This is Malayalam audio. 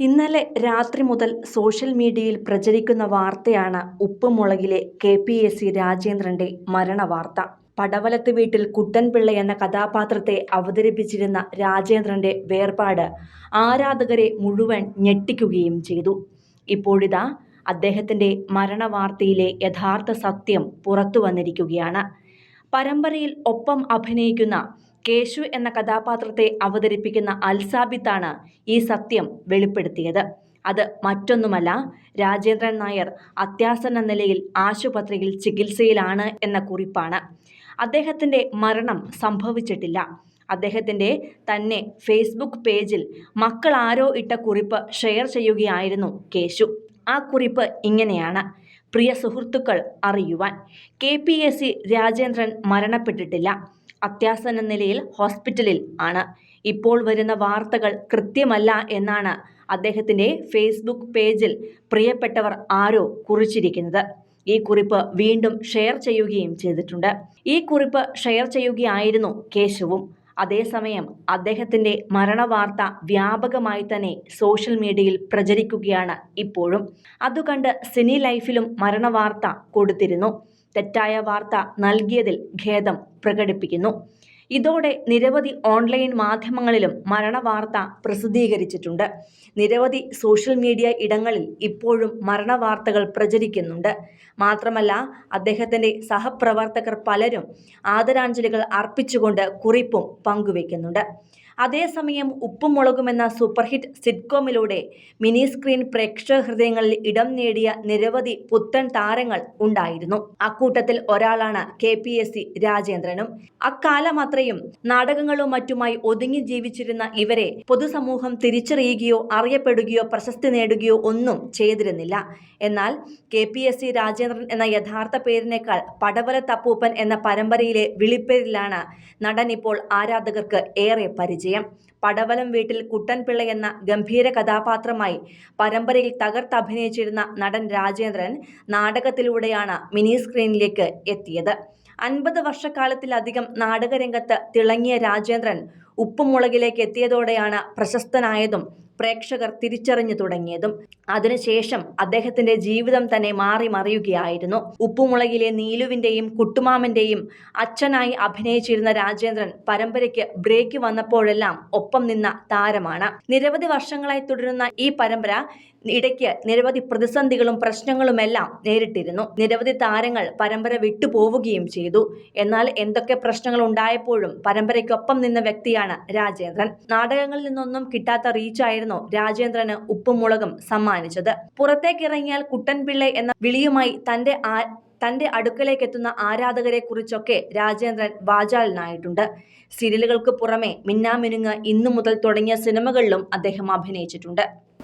ഇന്നലെ രാത്രി മുതൽ സോഷ്യൽ മീഡിയയിൽ പ്രചരിക്കുന്ന വാർത്തയാണ് ഉപ്പുമുളകിലെ കെ പി എസ് സി രാജേന്ദ്രന്റെ മരണവാർത്ത. പടവലത്ത് വീട്ടിൽ കുട്ടൻപിള്ള എന്ന കഥാപാത്രത്തെ അവതരിപ്പിച്ചിരുന്ന രാജേന്ദ്രന്റെ വേർപാട് ആരാധകരെ മുഴുവൻ ഞെട്ടിക്കുകയും ചെയ്തു. ഇപ്പോഴിതാ അദ്ദേഹത്തിന്റെ മരണവാർത്തയിലെ യഥാർത്ഥ സത്യം പുറത്തു വന്നിരിക്കുകയാണ് പരമ്പരയിൽ ഒപ്പം അഭിനയിക്കുന്ന കേശു എന്ന കഥാപാത്രത്തെ അവതരിപ്പിക്കുന്ന അൽസാബിത്താണ് ഈ സത്യം വെളിപ്പെടുത്തിയത്. അത് മറ്റൊന്നുമല്ല രാജേന്ദ്രൻ നായർ അത്യാസന്ന നിലയിൽ ആശുപത്രിയിൽ ചികിത്സയിലാണ് എന്ന കുറിപ്പാണ്. അദ്ദേഹത്തിന്റെ മരണം സംഭവിച്ചിട്ടില്ല. അദ്ദേഹത്തിന്റെ തന്നെ ഫേസ്ബുക്ക് പേജിൽ മക്കൾ ആരോ ഇട്ട കുറിപ്പ് ഷെയർ ചെയ്യുകയായിരുന്നു കേശു. ആ കുറിപ്പ് ഇങ്ങനെയാണ്. പ്രിയ സുഹൃത്തുക്കൾ അറിയുവാൻ. K P S C Rajendran മരണപ്പെട്ടിട്ടില്ല. അത്യാസന്ന നിലയിൽ ഹോസ്പിറ്റലിൽ ആണ്. ഇപ്പോൾ വരുന്ന വാർത്തകൾ കൃത്യമല്ല എന്നാണ് അദ്ദേഹത്തിന്റെ ഫേസ്ബുക്ക് പേജിൽ പ്രിയപ്പെട്ടവർ ആരോ കുറിച്ചിരിക്കുന്നത്. ഈ കുറിപ്പ് വീണ്ടും ഷെയർ ചെയ്യുകയും ചെയ്തിട്ടുണ്ട്. ഈ കുറിപ്പ് ഷെയർ ചെയ്യുകയായിരുന്നു കേശവും. അതേസമയം അദ്ദേഹത്തിന്റെ മരണവാർത്ത വ്യാപകമായി തന്നെ സോഷ്യൽ മീഡിയയിൽ പ്രചരിക്കുകയാണ് ഇപ്പോഴും. അതുകണ്ട് സിനി ലൈഫിലും മരണവാർത്ത കൊടുത്തിരുന്നു. തെറ്റായ വാർത്ത നൽകിയതിൽ ഖേദം പ്രകടിപ്പിക്കുന്നു ഇതോടെ നിരവധി ഓൺലൈൻ മാധ്യമങ്ങളിലും മരണവാർത്ത പ്രസിദ്ധീകരിച്ചിട്ടുണ്ട്. നിരവധി സോഷ്യൽ മീഡിയ ഇടങ്ങളിൽ ഇപ്പോഴും മരണവാർത്തകൾ പ്രചരിക്കുന്നുണ്ട്. മാത്രമല്ല അദ്ദേഹത്തിന്റെ സഹപ്രവർത്തകർ പലരും ആദരാഞ്ജലികൾ അർപ്പിച്ചുകൊണ്ട് കുറിപ്പും പങ്കുവയ്ക്കുന്നുണ്ട് അതേസമയം ഉപ്പും മുളകും എന്ന സൂപ്പർഹിറ്റ് സിറ്റ്കോമിലൂടെ മിനി സ്ക്രീൻ പ്രേക്ഷക ഹൃദയങ്ങളിൽ ഇടം നേടിയ നിരവധി പുത്തൻ താരങ്ങൾ ഉണ്ടായിരുന്നു. അക്കൂട്ടത്തിൽ ഒരാളാണ് കെ പി എസ് സി രാജേന്ദ്രനും. അക്കാലം അത്രയും നാടകങ്ങളും മറ്റുമായി ഒതുങ്ങി ജീവിച്ചിരുന്ന ഇവരെ പൊതുസമൂഹം തിരിച്ചറിയുകയോ അറിയപ്പെടുകയോ പ്രശസ്തി നേടുകയോ ഒന്നും ചെയ്തിരുന്നില്ല. എന്നാൽ K P S C Rajendran എന്ന യഥാർത്ഥ പേരിനേക്കാൾ പടവല തപ്പൂപ്പൻ എന്ന പരമ്പരയിലെ വിളിപ്പേരിലാണ് നടൻ ഇപ്പോൾ ആരാധകർക്ക് ഏറെ പരിചയം. പടവലം വീട്ടിൽ കുട്ടൻപിള്ള എന്ന ഗംഭീര കഥാപാത്രമായി പരമ്പരയിൽ തകർത്തഭിനയിച്ചിരുന്ന നടൻ രാജേന്ദ്രൻ നാടകത്തിലൂടെയാണ് മിനി സ്ക്രീനിലേക്ക് എത്തിയത്. അൻപത് വർഷക്കാലത്തിലധികം നാടകരംഗത്ത് തിളങ്ങിയ രാജേന്ദ്രൻ ഉപ്പുമുളകിലേക്ക് എത്തിയതോടെയാണ് പ്രശസ്തനായതും പ്രേക്ഷകർ തിരിച്ചറിഞ്ഞു തുടങ്ങിയതും. അതിനുശേഷം അദ്ദേഹത്തിന്റെ ജീവിതം തന്നെ മാറി മറിയുകയായിരുന്നു. ഉപ്പുമുളകിലെ നീലുവിന്റെയും കുട്ടുമാമന്റെയും അച്ഛനായി അഭിനയിച്ചിരുന്ന രാജേന്ദ്രൻ പരമ്പരയ്ക്ക് ബ്രേക്ക് വന്നപ്പോഴെല്ലാം ഒപ്പം നിന്ന താരമാണ്. നിരവധി വർഷങ്ങളായി തുടരുന്ന ഈ പരമ്പര ഇടയ്ക്ക് നിരവധി പ്രതിസന്ധികളും പ്രശ്നങ്ങളുമെല്ലാം നേരിട്ടിരുന്നു. നിരവധി താരങ്ങൾ പരമ്പര വിട്ടുപോവുകയും ചെയ്തു. എന്നാൽ എന്തൊക്കെ പ്രശ്നങ്ങൾ ഉണ്ടായപ്പോഴും പരമ്പരയ്ക്കൊപ്പം നിന്ന വ്യക്തിയാണ് രാജേന്ദ്രൻ. നാടകങ്ങളിൽ നിന്നൊന്നും കിട്ടാത്ത റീച്ചായിരുന്നു രാജേന്ദ്രന് ഉപ്പും മുളകും സമ്മാനിച്ചത്. പുറത്തേക്കിറങ്ങിയാൽ കുട്ടൻപിള്ളை എന്ന വിളിയുമായി തന്റെ തന്റെ അടുക്കലേക്ക് എത്തുന്ന ആരാധകരെ കുറിച്ചൊക്കെ രാജേന്ദ്രൻ വാചാലനായിട്ടുണ്ട്. സീരിയലുകൾക്ക് പുറമെ മിന്നാമിനുങ്ങ് ഇന്നു മുതൽ തുടങ്ങിയ സിനിമകളിലും അദ്ദേഹം അഭിനയിച്ചിട്ടുണ്ട്.